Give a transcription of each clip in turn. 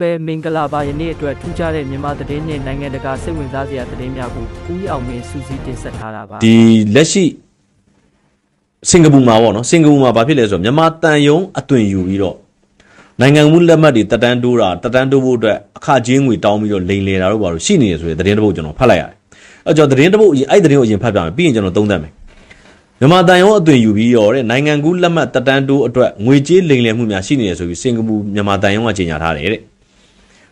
ပဲမင်္ဂလာပါယနေ့အတွက်ထူးခြားတဲ့မြန်မာသတင်းနဲ့နိုင်ငံတကာစိတ်ဝင်စားစရာသတင်းများကိုဦးအောင်မင်းစူးစီးတင်ဆက်ထားတာပါဒီလက်ရှိစင်ကာပူမှာပေါ့နော်စင်ကာပူမှာဘာဖြစ်လဲဆိုတော့မြန်မာတန်ယုံအသွင်ယူပြီးတော့နိုင်ငံမှုလက်မှတ်တွေတက်တန်းတိုးတာတက်တန်းတိုးဖို့အတွက်အခကြေးငွေတောင်းပြီးတော့လိန်လေတာတို့ဘာလို့ရှိနေရဆိုတဲ့သတင်းတစ်ပုဒ်ကျွန်တော်ဖတ်လိုက်ရတယ်အဲကျွန်တော်သတင်းတစ်ပုဒ်အရင်အဲ့သတင်းကိုအရင်ဖတ်ပြမယ်ပြီးရင်ကျွန်တော်သုံးသပ်မယ်မြန်မာတန်ယုံအသွင်ယူပြီးတော့တဲ့နိုင်ငံကူးလက်မှတ်တက်တန်းတိုးအတွက်ငွေကြေးလိန်လည်မှုများရှိနေရဆိုပြီးစင်ကာပူမြန်မာတန်ယုံကကြေညာထားတယ်တဲ့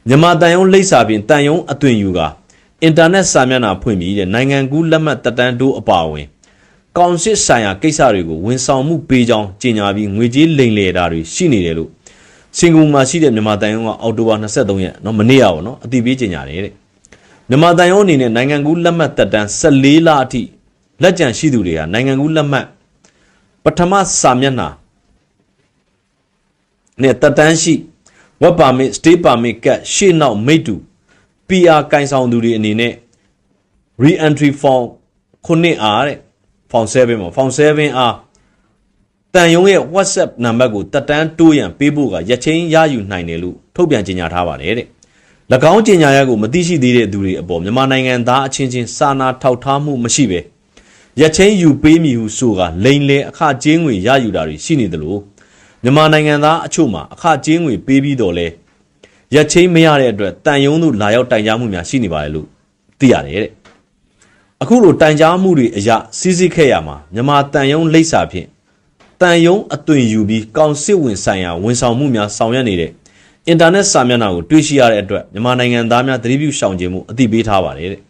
မြန်မာတန်ယုံလိပ်စာပြင်တန်ယုံအသွင်ယူကအင်တာနက်စာမျက်နှာဖွင့်ပြီးတဲ့နိုင်ငံကူးလက်မှတ်တက်တန်းတိုးအပါအဝင်ကောင်စစ်ဆိုင်ရာကိစ္စတွေကိုဝန်ဆောင်မှုပေးကြောင်းကြေညာပြီးငွေကြေးလိမ်လည်တာတွေရှိနေတယ်လို့စင်ကာပူမှာရှိတဲ့မြန်မာတန်ယုံကအောက်တိုဘာ23ရက်เนาะမနေ့ကပေါ့เนาะအတိပေးကြေညာတယ်တဲ့မြန်မာတန်ယုံအနေနဲ့နိုင်ငံကူးလက်မှတ်တက်တန်း14လအထိလက်ကျန်ရှိသူတွေဟာနိုင်ငံကူးလက်မှတ်ပထမစာမျက်နှာ နဲ့တက်တန်းရှိ web permit stay permit ကတ်ရှေ့နောက်မိတ်တူ PR ကင်ဆောင်သူတွေအနေနဲ့ re entry form ခုနှစ်အားတဲ့ form 7မှာ form 7အားတန်ယုံရဲ့ WhatsApp နံပါတ်ကိုတက်တန်းတိုးရန်ပေးဖို့ကရက်ချင်းရယူနိုင်တယ်လို့ထုတ်ပြန်ကြေညာထားပါတယ်တဲ့၎င်းကြေညာရက်ကိုမသိရှိသေးတဲ့သူတွေအပေါ်မြန်မာနိုင်ငံသားအချင်းချင်းစာနာထောက်ထားမှုမရှိပဲရက်ချင်းယူပေးမိဟုဆိုကလိန်လေအခကြေးငွေရယူတာတွေရှိနေတယ်လို့ မြန်မာနိုင်ငံသားအချို့မှာအခကြေးငွေပေးပြီးတော့လဲရက်ချင်းမရတဲ့အတွက်တန်ယုံတို့လာရောက်တိုင်ကြားမှုများရှိနေပါတယ်လို့သိရတယ်တဲ့အခုလိုတိုင်ကြားမှုတွေအရစီးစိခဲ့ရမှာမြန်မာတန်ယုံလိပ်စာဖြင့်တန်ယုံအသွင်ယူပြီးကောင်စစ်ဝင်ဆိုင်ရာဝန်ဆောင်မှုများဆောင်ရွက်နေတဲ့အင်တာနက်စာမျက်နှာကိုတွေ့ရှိရတဲ့အတွက်မြန်မာနိုင်ငံသားများသတိပြုရှောင်ကျဉ်မှုအသိပေးထားပါတယ်တဲ့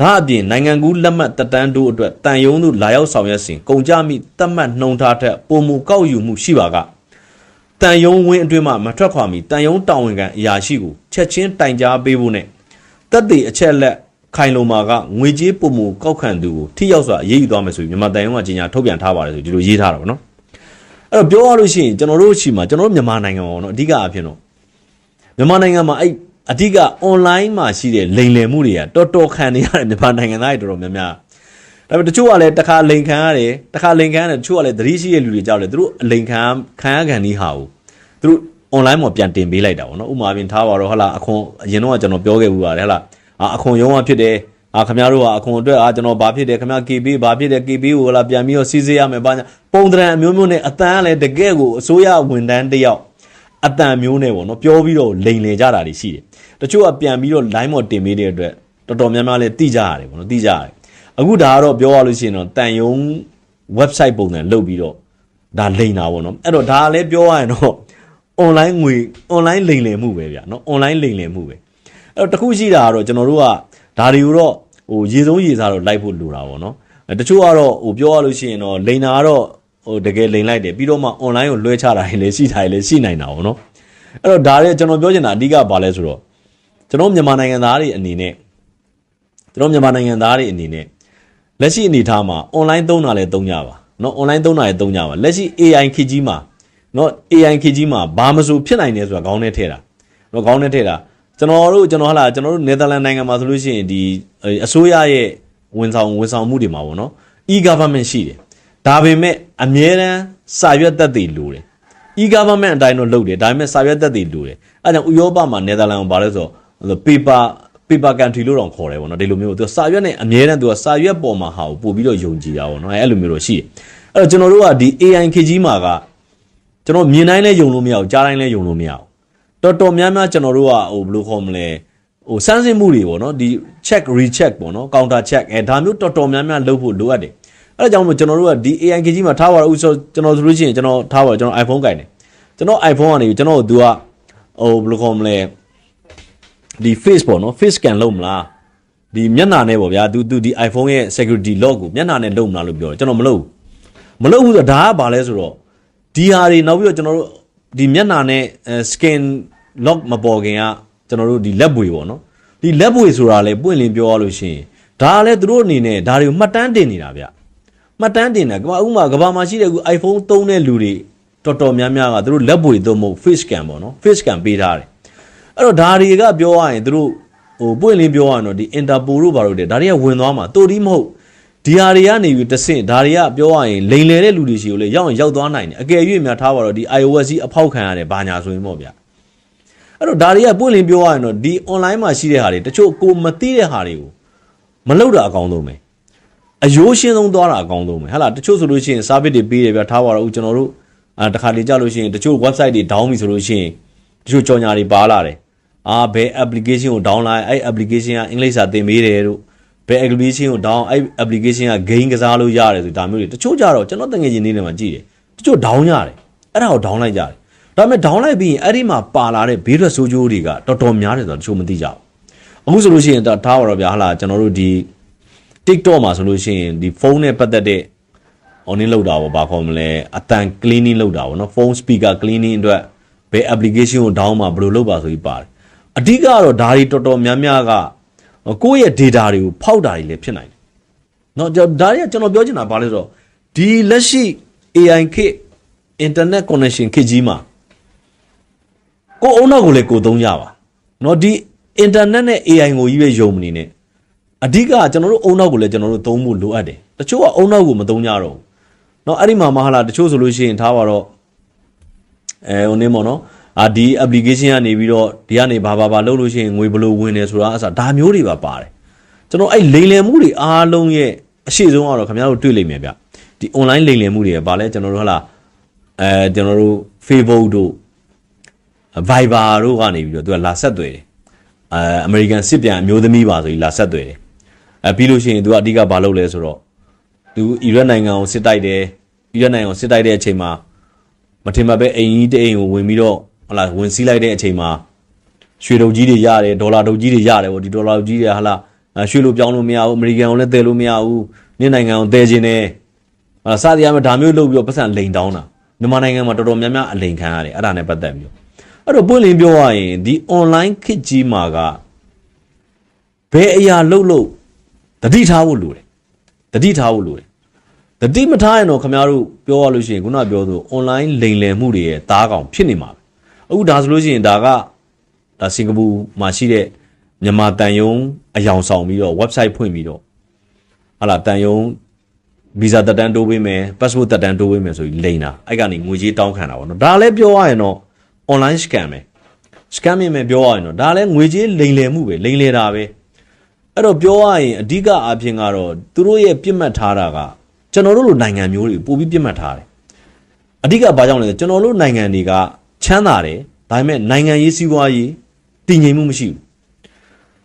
ဒါအပြင်နိုင်ငံကူးလက်မှတ်တက်တန်းတို့အတွက်တန်ယုံတို့လာရောက်ဆောင်ရွက်စဉ်ကုန်ကြမိတတ်မှတ်နှုံထားထက်ပုံမူကောက်ယူမှုရှိပါကတန်ယုံဝင်းအတွင်းမှမထွက်ခွာမီတန်ယုံတာဝန်ခံအရာရှိကိုချက်ချင်းတိုင်ကြားပေးဖို့နဲ့တက်သေးအချက်လက်ခိုင်လုံမာကငွေကြေးပုံမူကောက်ခံသူကိုထိရောက်စွာအရေးယူသွားမယ်ဆိုပြီးမြန်မာတန်ယုံကကြေညာထုတ်ပြန်ထားပါတယ်ဆိုဒီလိုရေးထားတာပေါ့နော်အဲ့တော့ပြောရလို့ရှိရင်ကျွန်တော်တို့ရှိမှာကျွန်တော်တို့မြန်မာနိုင်ငံမှာပေါ့နော်အဓိကအဖြစ်တော့မြန်မာနိုင်ငံမှာအဲ့ အဓိက online မှာရှိတဲ့လိမ်လည်မှုတွေကတော်တော်ခံနေရတယ်မြန်မာနိုင်ငံသားတွေတော်တော်များများဒါပေမဲ့တချို့ကလည်းတစ်ခါလိန်ခံရတယ်တစ်ခါလိန်ခံရတယ်တချို့ကလည်းသတိရှိတဲ့လူတွေကြောက်တယ်သူတို့အလိန်ခံခံရခံဒီဟာကိုသူတို့ online မှာပြန်တင်ပေးလိုက်တာပေါ့နော်ဥပမာပြင်ထားပါတော့ဟလာအခွန်အရင်တော့ကကျွန်တော်ပြောခဲ့ဘူးပါတယ်ဟလာအာအခွန်ရုံးကဖြစ်တယ်အာခင်ဗျားတို့ကအခွန်အတွက်အာကျွန်တော်ဘာဖြစ်တယ်ခင်ဗျား KB ဘာဖြစ်တယ် KB ကိုဟလာပြန်ပြီးတော့စီးစေးရမယ်ဘာညာပုံတရံအမျိုးမျိုးနဲ့အတန်ကလည်းတကယ်ကိုအစိုးရဝန်ထမ်းတစ်ယောက်အတန်မျိုးနဲ့ပေါ့နော်ပြောပြီးတော့လိန်လေကြတာတွေရှိတယ် တချို့ကပြန်ပြီးတော့ line ပေါ်တင်ပေးတဲ့အတွက်တော်တော်များများလည်းတိကြရတယ်ပေါ့နော်တိကြရတယ်အခုဒါကတော့ပြောရလို့ရှိရင်တော့တန်ယုံ website ပုံစံလုပ်ပြီးတော့ဒါလိန်တာပေါ့နော်အဲ့တော့ဒါလည်းပြောရရင်တော့ online ငွေ online လိန်လည်မှုပဲဗျာနော် online လိန်လည်မှုပဲအဲ့တော့တခုရှိတာကတော့ကျွန်တော်တို့ကဒါတွေကိုတော့ဟိုရေဆုံးရေစားတော့လိုက်ဖို့လိုတာပေါ့နော်အဲ့တချို့ကတော့ဟိုပြောရလို့ရှိရင်တော့လိန်တာကတော့ဟိုတကယ်လိန်လိုက်တယ်ပြီးတော့မှ online ကိုလွှဲချတာတွေလည်းရှိတာတွေလည်းရှိနိုင်တာပေါ့နော်အဲ့တော့ဒါလည်းကျွန်တော်ပြောချင်တာအဓိကဘာလဲဆိုတော့ ကျွန်တော်မြန်မာနိုင်ငံသားတွေအနေနဲ့ကျွန်တော်မြန်မာနိုင်ငံသားတွေအနေနဲ့ လက်ရှိအနေအထားမှာ online သုံးတာလည်းသုံးကြပါเนาะ online သုံးတာလည်းသုံးကြပါလက်ရှိ AI ခေတ်ကြီးမှာเนาะ AI ခေတ်ကြီးမှာဘာမဆိုဖြစ်နိုင်တယ်ဆိုတာခေါင်းထဲထည့်တာเนาะခေါင်းထဲထည့်တာကျွန်တော်တို့ကျွန်တော်ဟလာကျွန်တော်တို့နယ်သာလန်နိုင်ငံမှာဆိုလို့ရှိရင်ဒီအစိုးရရဲ့ဝန်ဆောင်ဝန်ဆောင်မှုတွေမှာပေါ့เนาะ e-government ရှိတယ်ဒါပေမဲ့အမြဲတမ်းစာရွက်သက်သေလိုတယ် e-government အတိုင်းတော့လုပ်တယ်ဒါပေမဲ့စာရွက်သက်သေလိုတယ်အဲဒါကြောင့်ဥရောပမှာနယ်သာလန်မှာဘာလဲဆိုတော့ paper paper country လို့တော့ခေါ်တယ်ပေါ့နော်ဒီလိုမျိုးသူကစာရွက်နဲ့အမြဲတမ်းသူကစာရွက်ပေါ်မှာဟာကိုပို့ပြီးတော့ယုံကြည်တာပေါ့နော်အဲအဲ့လိုမျိုးတော့ရှိတယ်အဲ့တော့ကျွန်တော်တို့ကဒီ AI ခေတ်ကြီးမှာကကျွန်တော်မြင်တိုင်းလဲယုံလို့မရဘူးကြားတိုင်းလဲယုံလို့မရဘူးတော်တော်များများကျွန်တော်တို့ကဟိုဘယ်လိုခေါ်မလဲဟိုစမ်းစစ်မှုတွေပေါ့နော်ဒီ check recheck ပေါ့နော် counter check အဲဒါမျိုးတော်တော်များများလုပ်ဖို့လိုအပ်တယ်အဲ့ဒါကြောင့်မို့ကျွန်တော်တို့ကဒီ AI ခေတ်ကြီးမှာထားပါတော့ဥဆိုကျွန်တော်ဆိုလို့ရှိရင်ကျွန်တော်ထားပါတော့ကျွန်တော် iPhone ကင်တယ်ကျွန်တော် iPhone ကနေကျွန်တော်တို့ကဟိုဘယ်လိုခေါ်မလဲ ဒီ face ပေါ့နော် face scan လုပ်မလားဒီမျက်နှာနဲ့ပေါ့ဗျာ तू तू ဒီ iPhone ရဲ့ security lock ကိုမျက်နှာနဲ့လုပ်မလားလို့ပြောတယ်ကျွန်တော်မလုပ်ဘူးမလုပ်ဘူးဆိုတော့ဒါကဘာလဲဆိုတော့ဒီဟာတွေနောက်ပြီးတော့ကျွန်တော်တို့ဒီမျက်နှာနဲ့ scan lock မပေါ်ခင်ကကျွန်တော်တို့ဒီလက်ပွေပေါ့နော်ဒီလက်ပွေဆိုတာလေပွင့်လင်းပြောရလို့ရှိရင်ဒါကလည်းသူတို့အနေနဲ့ဒါတွေကိုမှတ်တမ်းတင်နေတာဗျမှတ်တမ်းတင်တာကမဥမာကဘာမှာရှိတဲ့အခု iPhone သုံးတဲ့လူတွေတော်တော်များများကသူတို့လက်ပွေသုံးဖို့ face scan ပေါ့နော် face scan ပေးထားတယ် အဲ့တော့ဒါတွေကပြောရရင်တို့ဟိုပွင့်လင်းပြောရရင်တော့ဒီ Interpol တို့ဘာလို့တဲ့ဒါတွေကဝင်သွားမှာတိုတီးမဟုတ်ဒီဟာတွေကနေပြီးတဆင့်ဒါတွေကပြောရရင်လိန်လေတဲ့လူတွေရှိကိုလေရောက်ရင်ရောက်သွားနိုင်တယ်အကယ်၍များထားပါတော့ဒီ iOS ကြီးအဖောက်ခံရတယ်ဘာညာဆိုရင်ပေါ့ဗျာအဲ့တော့ဒါတွေကပွင့်လင်းပြောရရင်တော့ဒီ online မှာရှိတဲ့ဟာတွေတချို့ကိုမသိတဲ့ဟာတွေကိုမလုပ်တာအကောင်းဆုံးပဲအယိုးရှင်းဆုံးသွားတာအကောင်းဆုံးပဲဟာလားတချို့ဆိုလို့ရှိရင် service တွေပေးတယ်ဗျထားပါတော့ဦးကျွန်တော်တို့အာတခါလေကြလို့ရှိရင်တချို့ website တွေ down ပြီဆိုလို့ရှိရင်တချို့ကြော်ညာတွေပါလာတယ် အာဘယ် application ကို down လိုက်အဲ့ application ကအင်္ဂလိပ်စာသင်ပေးတယ်တို့ဘယ် application ကို down အဲ့ application က gain ကစားလို့ရတယ်ဆိုဒါမျိုးတွေတချို့ကြတော့ကျွန်တော်တငယ်ချင်းနေတယ်မှာကြည့်တယ်တချို့ down ရတယ်အဲ့ဒါကို down လိုက်ကြတယ်ဒါပေမဲ့ down လိုက်ပြီးရင်အဲ့ဒီမှာပါလာတဲ့ဘေးထွက်ဆိုးကျိုးတွေကတော်တော်များတယ်ဆိုတော့တချို့မသိကြဘူးအခုဆိုလို့ရှိရင်ဒါထားပါတော့ဗျာဟာလာကျွန်တော်တို့ဒီ TikTok မှာဆိုလို့ရှိရင်ဒီဖုန်းနဲ့ပတ်သက်တဲ့ online လောက်တာပေါ့ဘာခေါ်မလဲအတန် cleaning လောက်တာပေါ့နော်ဖုန်း speaker cleaning အတွက်ဘယ် application ကို down မှာဘယ်လိုလုပ်ပါဆိုပြီးပါတယ် အဓိကကတော့ဒါတွေတော်တော်များများကကိုယ့်ရဲ့ data တွေကိုဖောက်တာတွေလည်းဖြစ်နိုင်တယ်เนาะဒါတွေကကျွန်တော်ပြောချင်တာဘာလဲဆိုတော့ဒီလက်ရှိ AI ခေတ် internet connection ခေတ်ကြီးမှာကိုယ်အုံနောက်ကိုလည်းကိုယ်သုံးကြပါเนาะဒီ internet နဲ့ AI ကိုကြီးပဲယုံမနေနဲ့အဓိကကျွန်တော်တို့အုံနောက်ကိုလည်းကျွန်တော်တို့သုံးဖို့လိုအပ်တယ်တချို့ကအုံနောက်ကိုမသုံးကြတော့ဘူးเนาะအဲ့ဒီမှာမဟာလာတချို့ဆိုလို့ရှိရင်ထားပါတော့အဲဟိုနေမော်နော် အာဒီ application ကနေပြီးတော့ဒီကနေဘာဘာဘာလုပ်လို့ရှိရင်ငွေဘယ်လိုဝင်တယ်ဆိုတာအစားဒါမျိုးတွေပါပါတယ်ကျွန်တော်အဲ့လိမ်လည်မှုတွေအားလုံးရဲ့အရှိဆုံးကတော့ခင်ဗျားတို့တွေ့လိမ့်မယ်ဗျဒီ online လိမ်လည်မှုတွေကဘာလဲကျွန်တော်တို့ဟလာအဲကျွန်တော်တို့ Facebook တို့ Viber တို့ကနေပြီးတော့သူကလာဆက်သွယ်တယ်အဲ American စစ်ပြန်အမျိုးသမီးပါဆိုပြီးလာဆက်သွယ်တယ်အဲပြီးလို့ရှိရင်သူကအဓိကဘာလုပ်လဲဆိုတော့သူအီရတ်နိုင်ငံကိုစစ်တိုက်တယ်အီရတ်နိုင်ငံကိုစစ်တိုက်တဲ့အချိန်မှာမထင်မှပဲအိမ်ကြီးတအိမ်ကိုဝင်ပြီးတော့ ဟလာဝင်စီးလိုက်တဲ့အချိန်မှာရွှေတုပ်ကြီးတွေရတယ်ဒေါ်လာတုပ်ကြီးတွေရတယ်ဗောဒီဒေါ်လာတုပ်ကြီးတွေဟလာရွှေလို့ပြောင်းလို့မရဘူးအမေရိကန်ကိုလည်းတည်လို့မရဘူးနေ့နိုင်ငံကိုတည်ခြင်းနဲ့ဟလာစသည်အရဒါမျိုးလုပ်ပြီးတော့ပတ်စံလိန်တောင်းတာမြန်မာနိုင်ငံမှာတော်တော်များများအလိန်ခံရတယ်အဲ့ဒါနဲ့ပတ်သက်ပြီးတော့အဲ့တော့ပွင့်လင်းပြောရရင်ဒီ online ခေတ်ကြီးမှာကဘယ်အရာလုပ်လို့တတိထားဖို့လိုတယ်တတိထားဖို့လိုတယ်တတိမထားရင်တော့ခင်ဗျားတို့ပြောရလို့ရှိရင်ခုနပြောသူ online လိမ်လည်မှုတွေရဲ့တားကောင်ဖြစ်နေမှာပဲ အခုဒါဆိုလို့ရှိရင်ဒါကဒါစင်ကာပူမှာရှိတဲ့မြန်မာတန်ယုံအယောင်ဆောင်ပြီးတော့ website ဖွင့်ပြီးတော့ဟာလာတန်ယုံဗီဇာတက်တန်းတိုးပေးမယ် passport တက်တန်းတိုးပေးမယ်ဆိုပြီးလိန်တာအဲ့ကနေငွေကြေးတောင်းခံတာပေါ့နော်ဒါလည်းပြောရရင်တော့ online scam ပဲ scamming ပဲပြောရရင်တော့ဒါလည်းငွေကြေးလိမ်လည်မှုပဲလိမ်လည်တာပဲအဲ့တော့ပြောရရင်အဓိကအဖြစ်ကတော့သူတို့ရဲ့ပြစ်မှတ်ထားတာကကျွန်တော်တို့လိုနိုင်ငံမျိုးတွေပို့ပြီးပြစ်မှတ်ထားတယ်အဓိကဘာကြောင့်လဲဆိုကျွန်တော်တို့နိုင်ငံတွေက ချမ်းသာတယ်ဒါပေမဲ့နိုင်ငံရေးစီးပွားရေးတည်ငြိမ်မှုမရှိဘူး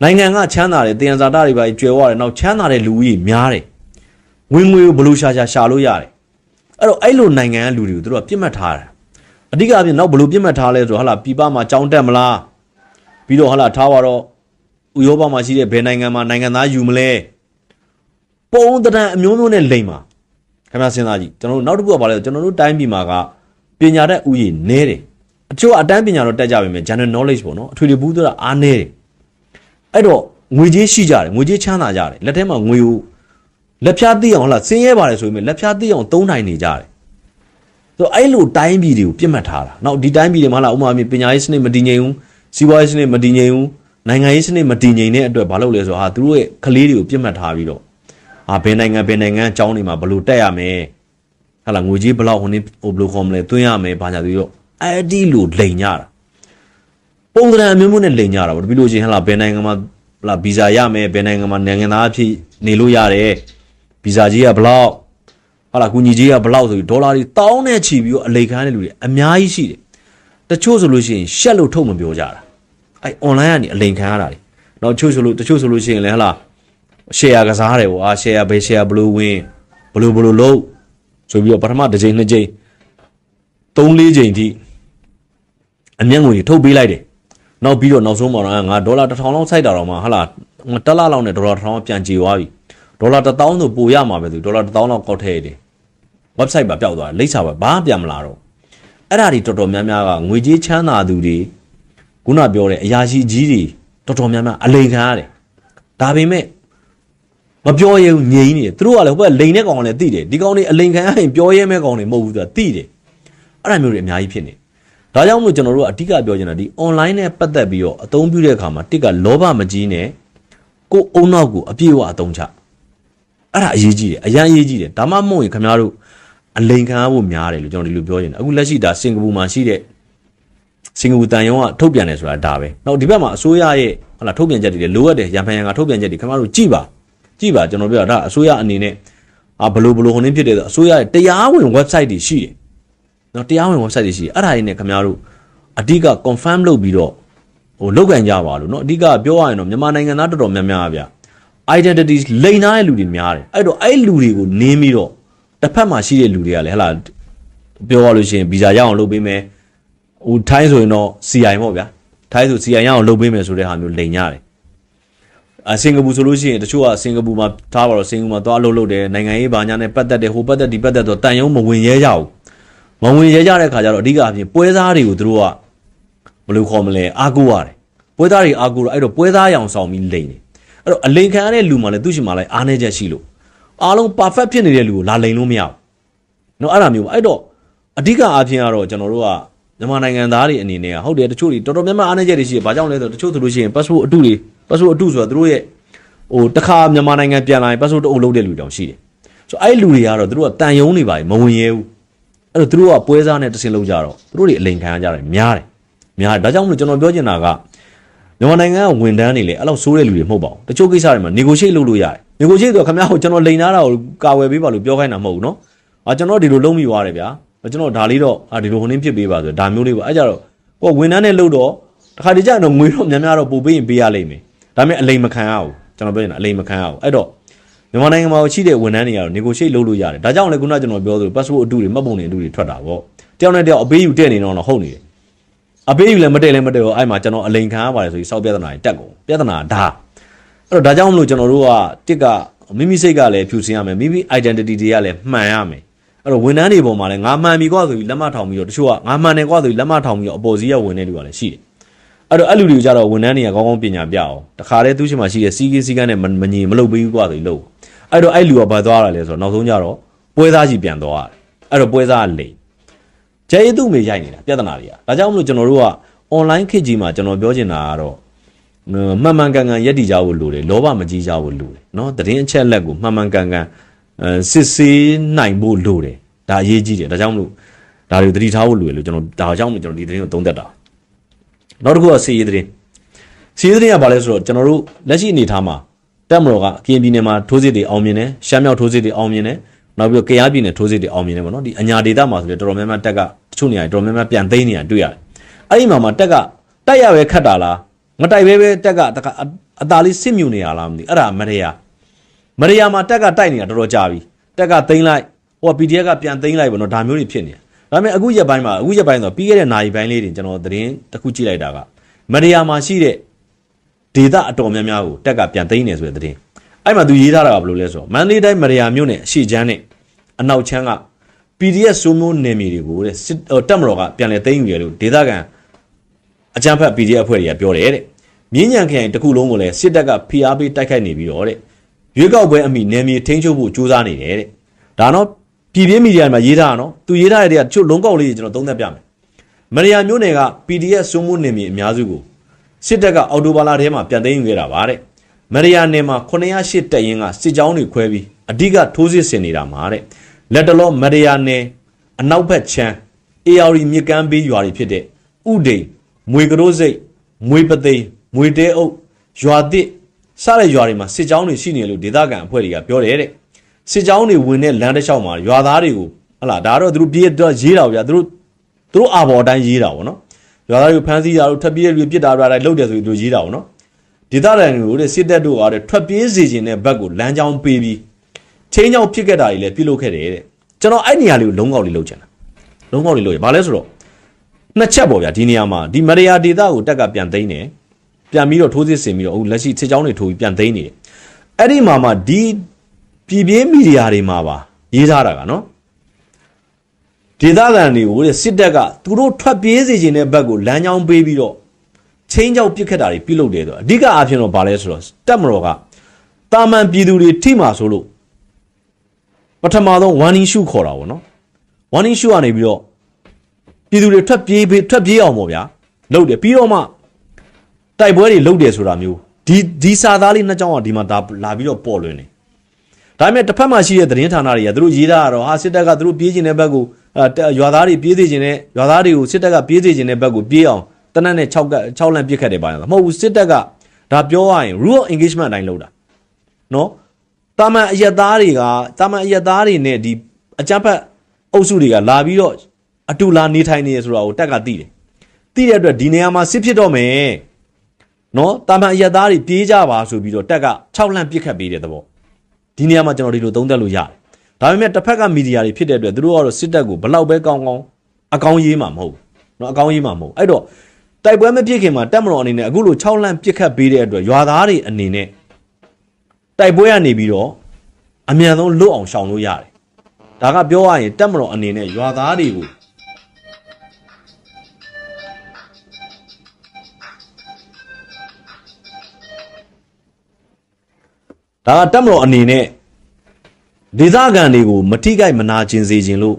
နိုင်ငံကချမ်းသာတယ်တယံဇာတတွေပါကျွယ်ဝတယ်နောက်ချမ်းသာတဲ့လူဦးရေများတယ်ဝင်ငွေကိုဘလို့ရှာရှာရှာလို့ရတယ်အဲ့တော့အဲ့လိုနိုင်ငံကလူတွေကိုသူတို့ကပြစ်မှတ်ထားတယ်အဓိကအပြင်နောက်ဘလို့ပြစ်မှတ်ထားလဲဆိုတော့ဟာလာပြည်ပမှာကြောင်းတက်မလားပြီးတော့ဟာလာထားပါတော့ဥရောပမှာရှိတဲ့ဘယ်နိုင်ငံမှာနိုင်ငံသားယူမလဲပုံတံအမျိုးမျိုးနဲ့လိမ့်ပါခင်ဗျာစဉ်းစားကြည့်ကျွန်တော်တို့နောက်တစ်ခုကဘာလဲဆိုကျွန်တော်တို့တိုင်းပြည်မှာကပညာတတ်ဥယျာဉ်နည်းတယ် အချို့အတန်းပညာတော့တက်ကြပါမယ် general knowledge ပေါ့နော်အထွေထွေဘူးဆိုတာအားနည်းတယ်အဲ့တော့ငွေကြေးရှိကြတယ်ငွေကြေးချမ်းသာကြတယ်လက်ထဲမှာငွေကိုလက်ဖြားသိအောင်ဟလားဆင်းရဲပါတယ်ဆိုပေမဲ့လက်ဖြားသိအောင်သုံးနိုင်နေကြတယ်ဆိုအဲ့လိုတိုင်းပြည်တွေကိုပြစ်မှတ်ထားတာနောက်ဒီတိုင်းပြည်တွေမှာဟလားဥမာမြေပညာရေးစနစ်မတည်ငြိမ်ဘူးစီးပွားရေးစနစ်မတည်ငြိမ်ဘူးနိုင်ငံရေးစနစ်မတည်ငြိမ်တဲ့အတွက်ဘာလုပ်လဲဆိုတော့ဟာသူတို့ရဲ့ကလေးတွေကိုပြစ်မှတ်ထားပြီးတော့ဟာဘယ်နိုင်ငံဘယ်နိုင်ငံအကြောင်းတွေမှာဘယ်လိုတက်ရမယ်ဟာလားငွေကြေးဘယ်လောက်ဟိုနေဟိုဘယ်လိုခေါ်မလဲသွင်းရမယ်ဘာညာသူတို့ အဲ့ဒီလိုလိန်ကြတာပုံစံအမျိုးမျိုးနဲ့လိန်ကြတာပေါ့ပြီးလို့ချင်းဟလာဘယ်နိုင်ငံမှာဟလာဗီဇာရမယ်ဘယ်နိုင်ငံမှာနိုင်ငံသားအဖြစ်နေလို့ရတယ်ဗီဇာကြီးကဘလောက်ဟာလာကူညီကြီးကဘလောက်ဆိုပြီးဒေါ်လာတွေတောင်းနဲ့ချီပြီးတော့အလိန်ခံတဲ့လူတွေအများကြီးရှိတယ်တချို့ဆိုလို့ရှိရင်ရှက်လို့ထုတ်မပြောကြတာအဲ့ online ကနေအလိန်ခံရတာတွေနောက်ချို့ဆိုလို့တချို့ဆိုလို့ရှိရင်လည်းဟလာ share ကစားတယ်ဗောအာ share ဘယ် share ဘလို့ဝင်ဘလို့ဘလို့လုံးဆိုပြီးတော့ပထမတစ်ချိန်နှစ်ချိန်သုံးလေးချိန်ထိ အမျက်ငွေတွေထုတ်ပေးလိုက်တယ်နောက်ပြီးတော့နောက်ဆုံးမှာတော့ငါဒေါ်လာ1000လောက်စိုက်တာတော့မှဟာလာတက်လာလောက်နဲ့ဒေါ်လာ1000ပြန်ကြေသွားပြီဒေါ်လာ1000ဆိုပိုရမှာပဲသူဒေါ်လာ1000လောက်ကောက်ထည့်ရတယ် website ပါပျောက်သွားတယ်လိပ်စာပါဘာမှပြန်မလာတော့အဲ့ဒါတွေတော်တော်များများကငွေကြေးချမ်းသာသူတွေခုနပြောတဲ့အရာရှိကြီးတွေတော်တော်များများအလိန်ခံရတယ်ဒါပေမဲ့မပြောရဲဘူးငြိမ်းနေတယ်သူတို့ကလည်းဟိုဘက်လိန်တဲ့ကောင်ကလည်းသိတယ်ဒီကောင်တွေအလိန်ခံရရင်ပြောရဲမဲ့ကောင်တွေမဟုတ်ဘူးသူကသိတယ်အဲ့ဒါမျိုးတွေအများကြီးဖြစ်နေ ဒါကြောင့်မို့ကျွန်တော်တို့ကအဓိကပြောချင်တာဒီ online နဲ့ပတ်သက်ပြီးတော့အသုံးပြုတဲ့အခါမှာတစ်ကလောဘမကြီးနဲ့ကိုယ်အုံနောက်ကိုအပြည့်အဝအသုံးချအဲ့ဒါအရေးကြီးတယ်အရန်အရေးကြီးတယ်ဒါမှမဟုတ်ရင်ခင်ဗျားတို့အလိန်ခံရဖို့များတယ်လို့ကျွန်တော်ဒီလိုပြောချင်တယ်အခုလက်ရှိဒါစင်ကာပူမှာရှိတဲ့စင်ကာပူတန်ယုံကထုတ်ပြန်တယ်ဆိုတာဒါပဲနောက်ဒီဘက်မှာအစိုးရရဲ့ဟလာထုတ်ပြန်ချက်တွေလည်းလိုအပ်တယ်ရန်ဖန်ရန်ကထုတ်ပြန်ချက်တွေခင်ဗျားတို့ကြည့်ပါကြည့်ပါကျွန်တော်ပြောတာဒါအစိုးရအနေနဲ့အာဘလို့ဘလို့ဟိုနင်းဖြစ်တယ်ဆိုအစိုးရရဲ့တရားဝင် website တွေရှိတယ် နော်တရားဝင် website တွေရှိတယ်အဲ့ဒါတွေနဲ့ခင်ဗျားတို့အဓိက confirm လုပ်ပြီးတော့ဟိုလောက်ကန်ကြပါလို့နော်အဓိကပြောရရင်တော့မြန်မာနိုင်ငံသားတော်တော်များများဗျ identity လိန်ထားတဲ့လူတွေများတယ်အဲ့တော့အဲ့လူတွေကိုနင်းပြီးတော့တစ်ဖက်မှာရှိတဲ့လူတွေကလည်းဟလာပြောရလို့ရှိရင်ဗီဇာရအောင်လုပ်ပေးမယ်ဟိုထိုင်းဆိုရင်တော့ CI ပေါ့ဗျာထိုင်းဆို CI ရအောင်လုပ်ပေးမယ်ဆိုတဲ့ဟာမျိုးလိန်ရတယ်အစင်ကာပူဆိုလို့ရှိရင်တချို့ကစင်ကာပူမှာထားပါတော့စင်ကာပူမှာသွားအလုပ်လုပ်တယ်နိုင်ငံရေးဘာညာနဲ့ပတ်သက်တယ်ဟိုပတ်သက်ဒီပတ်သက်တော့တန်ယုံမဝင်ရဲကြဘူး မဝင်ရဲကြတဲ့ခါကျတော့အဓိကအပြင်ပွဲသားတွေကိုသူတို့ကဘယ်လိုခေါ်မလဲအားကိုးရတယ်ပွဲသားတွေအားကိုးတော့အဲ့တော့ပွဲသားရောင်ဆောင်ပြီးလိန်တယ်အဲ့တော့အလိန်ခံရတဲ့လူမှလည်းသူ့ရှင်မှလည်းအားနေချက်ရှိလို့အားလုံး perfect ဖြစ်နေတဲ့လူကိုလာလိန်လို့မရဘူးနော်အဲ့ဒါမျိုးပါအဲ့တော့အဓိကအပြင်ကတော့ကျွန်တော်တို့ကမြန်မာနိုင်ငံသားတွေအနေနဲ့ဟုတ်တယ်တချို့တွေတော်တော်များများအားနေချက်တွေရှိတယ်ဘာကြောင့်လဲဆိုတော့တချို့သူတို့ရှိရင် passport အတုတွေ passport အတုဆိုတော့သူတို့ရဲ့ဟိုတခါမြန်မာနိုင်ငံပြန်လာရင် passport တအုပ်လုပ်တဲ့လူတောင်ရှိတယ်ဆိုတော့အဲ့လူတွေကတော့သူတို့ကတန်ယုံနေပါပြီမဝင်ရဲဘူး အဲ့တော့သူတို့ကပွဲစားနဲ့တစ်ဆင့်လုံးကြတော့သူတို့တွေအလိန်ခံရကြတယ်များတယ်များတယ်ဒါကြောင့်မလို့ကျွန်တော်ပြောချင်တာကမြန်မာနိုင်ငံကဝန်တန်းနေလေအဲ့လောက်ဆိုးတဲ့လူတွေမဟုတ်ပါဘူးတချို့ကိစ္စတွေမှာ negotiate လုပ်လို့ရတယ် negotiate ဆိုခမရဟိုကျွန်တော်လိန်နာတာကိုကာဝယ်ပေးပါလို့ပြောခိုင်းတာမဟုတ်ဘူးနော်အာကျွန်တော်ဒီလိုလုံးမိသွားတယ်ဗျာကျွန်တော်ဒါလေးတော့အာဒီလိုဟိုနှင်းဖြစ်ပေးပါဆိုဒါမျိုးလေးပေါ့အဲ့ကြတော့ကိုဝန်တန်းနဲ့လှုပ်တော့တခါတကြတော့ငွေတော့များများတော့ပို့ပေးရင်ပေးရလိမ့်မယ်ဒါပေမဲ့အလိမ်မခံရဘူးကျွန်တော်ပြောချင်တာအလိမ်မခံရဘူးအဲ့တော့ မြန်မာနိုင်ငံမှာရှိတဲ့ဝန်ထမ်းတွေကတော့ negotiate လုပ်လို့ရတယ်ဒါကြောင့်လည်းခုနကကျွန်တော်ပြောသလို passport အတူတွေမှတ်ပုံတွေအတူတွေထွက်တာပေါ့တယောက်နဲ့တယောက်အပေးယူတဲ့နေတော့ဟုတ်နေတယ်အပေးယူလည်းမတည့်လည်းမတည့်တော့အဲ့မှာကျွန်တော်အလိန်ခံရပါတယ်ဆိုပြီးစောက်ပြဿနာတွေတက်ကုန်ပြဿနာဒါအဲ့တော့ဒါကြောင့်မလို့ကျွန်တော်တို့ကတစ်ကမိမိစိတ်ကလည်းဖြူစင်ရမယ်မိမိ identity တွေကလည်းမှန်ရမယ်အဲ့တော့ဝန်ထမ်းတွေပေါ်မှာလည်းငါမှန်ပြီကွာဆိုပြီးလက်မထောင်ပြီးတော့တချို့ကငါမှန်တယ်ကွာဆိုပြီးလက်မထောင်ပြီးတော့အပေါ်စီးရဝင်နေလူကလည်းရှိတယ်အဲ့တော့အဲ့လူတွေကိုကြတော့ဝန်ထမ်းတွေကကောင်းကောင်းပညာပြအောင်တခါတည်းသူ့ရှိမှရှိတဲ့စီးကင်းစီးကန်းနဲ့မမညီမလုပ်ပေးဘူးကွာဆိုပြီးလို့ အဲ့တော့အဲ့လူကဘာသွားရလဲဆိုတော့နောက်ဆုံးကြတော့ပွဲသားကြီးပြန်သွားရတယ်အဲ့တော့ပွဲသားကလိန်ကျဲရည်သူ့မေရိုက်နေတာပြဿနာတွေကဒါကြောင့်မလို့ကျွန်တော်တို့က online ခေတ်ကြီးမှာကျွန်တော်ပြောချင်တာကတော့မှန်မှန်ကန်ကန်ရက်တည်ကြဖို့လိုတယ်လောဘမကြီးကြဖို့လိုတယ်เนาะတရင်အချက်လက်ကိုမှန်မှန်ကန်ကန်အဲစစ်ဆေးနိုင်ဖို့လိုတယ်ဒါအရေးကြီးတယ်ဒါကြောင့်မလို့ဒါတွေသတိထားဖို့လိုတယ်လို့ကျွန်တော်ဒါကြောင့်မလို့ကျွန်တော်ဒီသတင်းကိုသုံးသပ်တာနောက်တစ်ခုကစီရေးသတင်းစီရေးသတင်းကဘာလဲဆိုတော့ကျွန်တော်တို့လက်ရှိအနေထားမှာ တက်မတော်ကအကရင်ပြည်နယ်မှာထိုးစစ်တွေအောင်မြင်တယ်ရှမ်းမြောက်ထိုးစစ်တွေအောင်မြင်တယ်နောက်ပြီးတော့ကရားပြည်နယ်ထိုးစစ်တွေအောင်မြင်တယ်ပေါ့နော်ဒီအညာဒေသမှာဆိုလေတော်တော်များများတက်ကတချို့နေရာတော်တော်များများပြန်သိမ်းနေရတွေ့ရတယ်အဲ့ဒီမှာမှာတက်ကတိုက်ရပဲခတ်တာလားမတိုက်ပဲပဲတက်ကတခါအသာလေးစစ်မြူနေရလားမသိအဲ့ဒါမရေယာမရေယာမှာတက်ကတိုက်နေတာတော်တော်ကြာပြီတက်ကသိမ်းလိုက်ဟို PDF ကပြန်သိမ်းလိုက်ပေါ့နော်ဒါမျိုးတွေဖြစ်နေဒါပေမဲ့အခုရက်ပိုင်းမှာအခုရက်ပိုင်းဆိုပြီးခဲ့တဲ့နိုင်ပိုင်းလေးတွေကျွန်တော်သတင်းတစ်ခုကြည့်လိုက်တာကမရေယာမှာရှိတဲ့ ဒေတာအတော်များများကိုတက်ကပြန်သိမ်းနေဆိုတဲ့သတင်းအဲ့မှာသူရေးထားတာကဘယ်လိုလဲဆိုတော့မန္တလေးတိုင်းမရေယာမြို့နယ်အရှိချမ်းနဲ့အနောက်ချမ်းက PDF စိုးမိုးနယ်မြေတွေကိုတဲ့စစ်တက်မတော်ကပြန်လဲသိမ်းယူရလို့ဒေတာကန်အကြမ်းဖက် PDF အဖွဲ့တွေကပြောတယ်တဲ့မြင်းညံခရိုင်တစ်ခုလုံးကိုလည်းစစ်တပ်ကဖိအားပေးတိုက်ခိုက်နေပြီးတော့တဲ့ရွေးကောက်ပွဲအမိနယ်မြေထိန်းချုပ်ဖို့ကြိုးစားနေတယ်တဲ့ဒါတော့ပြည်ပြင်းမီဒီယာမှာရေးထားတာနော်သူရေးထားတဲ့တည်းကတချို့လုံးကောက်လေးတွေကျွန်တော်သုံးသပ်ပြမယ်မရယာမျိုးနယ်က PDF စိုးမိုးနယ်မြေအများစုကို စစ်တပ်ကအော်တိုဘာလာထဲမှာပြန်သိမ်းယူခဲ့တာပါတဲ့မရယာနယ်မှာ908တပ်ရင်းကစစ်ကြောင်းတွေခွဲပြီးအဓိကထိုးစစ်ဆင်နေတာမှာတဲ့လက်တလောမရယာနယ်အနောက်ဘက်ချမ်း AR မြစ်ကမ်းဘေးရွာတွေဖြစ်တဲ့ဥဒိန်မွေကရိုးစိတ်မွေပသိမ်မွေတဲအုပ်ရွာတစ်စတဲ့ရွာတွေမှာစစ်ကြောင်းတွေရှိနေလို့ဒေသခံအဖွဲ့တွေကပြောတယ်တဲ့စစ်ကြောင်းတွေဝင်တဲ့လမ်းတစ်လျှောက်မှာရွာသားတွေကိုဟလာဒါတော့သူတို့ပြေးတော့ရေးတာဗျာသူတို့သူတို့အာဘော်အတိုင်းရေးတာဗောနော် ရွာသားတွေကိုဖမ်းဆီးတာတို့ထပ်ပြေးတွေပြစ်တာပြတာလှုပ်တယ်ဆိုပြီးသူတို့ရေးတာဗောနော်ဒေသခံတွေကိုတဲ့စစ်တပ်တို့ကတဲ့ထွက်ပြေးစေခြင်းတဲ့ဘက်ကိုလမ်းကြောင်းပေးပြီးချင်းချောင်းဖြစ်ခဲ့တာတွေလည်းပြုလုပ်ခဲ့တယ်တဲ့ကျွန်တော်အဲ့နေရာလေးကိုလုံးကောက်လေးလုပ်ချင်တာလုံးကောက်လေးလုပ်ရဘာလဲဆိုတော့နှစ်ချက်ပေါ့ဗျာဒီနေရာမှာဒီမရယာဒေတာကိုတက်ကပြန်သိမ်းတယ်ပြန်ပြီးတော့ထိုးစစ်ဆင်ပြီးတော့အခုလက်ရှိစစ်ကြောင်းတွေထိုးပြီးပြန်သိမ်းနေတယ်အဲ့ဒီမှာမှဒီပြည်ပြင်းမီဒီယာတွေမှာပါရေးထားတာကနော် ဒေသခံတွေကိုတဲ့စစ်တပ်ကသူတို့ထွက်ပြေးစေခြင်းတဲ့ဘက်ကိုလမ်းကြောင်းပေးပြီးတော့ချင်းကြောက်ပစ်ခတ်တာတွေပြုလုပ်တယ်ဆိုတော့အဓိကအားဖြင့်တော့ဗာလဲဆိုတော့တက်မတော်ကတာမန်ပြည်သူတွေထိမှာဆိုလို့ပထမဆုံးဝမ်နီရှုခေါ်တာဗောနော်ဝမ်နီရှုကနေပြီးတော့ပြည်သူတွေထွက်ပြေးထွက်ပြေးအောင်ပေါ့ဗျာလုပ်တယ်ပြီးတော့မှတိုက်ပွဲတွေလုပ်တယ်ဆိုတာမျိုးဒီဒီစာသားလေးနှစ်ကြောင်းကဒီမှာဒါလာပြီးတော့ပေါ်လွင်နေဒါပေမဲ့တစ်ဖက်မှာရှိတဲ့သတင်းဌာနတွေကသူတို့ရေးတာကတော့ဟာစစ်တပ်ကသူတို့ပြေးကျင်တဲ့ဘက်ကိုအဲတက် ရွာသားတွေပြေးသေးခြင်းနဲ့ရွာသားတွေကိုစစ်တပ်ကပြေးသေးခြင်းနဲ့ဘက်ကိုပြေးအောင်တနက်နဲ့6က6လန့်ပြစ်ခတ်တယ်ပါလားမဟုတ်ဘူးစစ်တပ်ကဒါပြောရရင် rule of engagement အတိုင်းလုပ်တာနော်တာမန်အရက်သားတွေကတာမန်အရက်သားတွေနဲ့ဒီအကြမ်းဖက်အုပ်စုတွေကလာပြီးတော့အတူလာနေထိုင်နေရဆိုတာကိုတက်ကသိတယ်သိတဲ့အတွက်ဒီနေရာမှာစစ်ဖြစ်တော့မယ်နော်တာမန်အရက်သားတွေပြေးကြပါဆိုပြီးတော့တက်က6လန့်ပြစ်ခတ်ပေးတဲ့သဘောဒီနေရာမှာကျွန်တော်ဒီလိုသုံးသပ်လို့ရတယ် ဒါပေမဲ့တစ်ဖက်ကမီဒီယာတွေဖြစ်တဲ့အတွက်သူတို့ကတော့စစ်တပ်ကိုဘလောက်ပဲကောင်းကောင်းအကောင်းရေးမှာမဟုတ်ဘူးနော်အကောင်းရေးမှာမဟုတ်အဲ့တော့တိုက်ပွဲမဖြစ်ခင်မှာတက်မတော်အနေနဲ့အခုလို6လန့်ပြစ်ခတ်ပေးတဲ့အတွက်ရွာသားတွေအနေနဲ့တိုက်ပွဲကနေပြီးတော့အမြန်ဆုံးလွတ်အောင်ရှောင်လို့ရတယ်ဒါကပြောရရင်တက်မတော်အနေနဲ့ရွာသားတွေကိုဒါကတက်မတော်အနေနဲ့ ဒေသခံတွေကိုမထိခိုက်မနာကျင်စေခြင်းလို့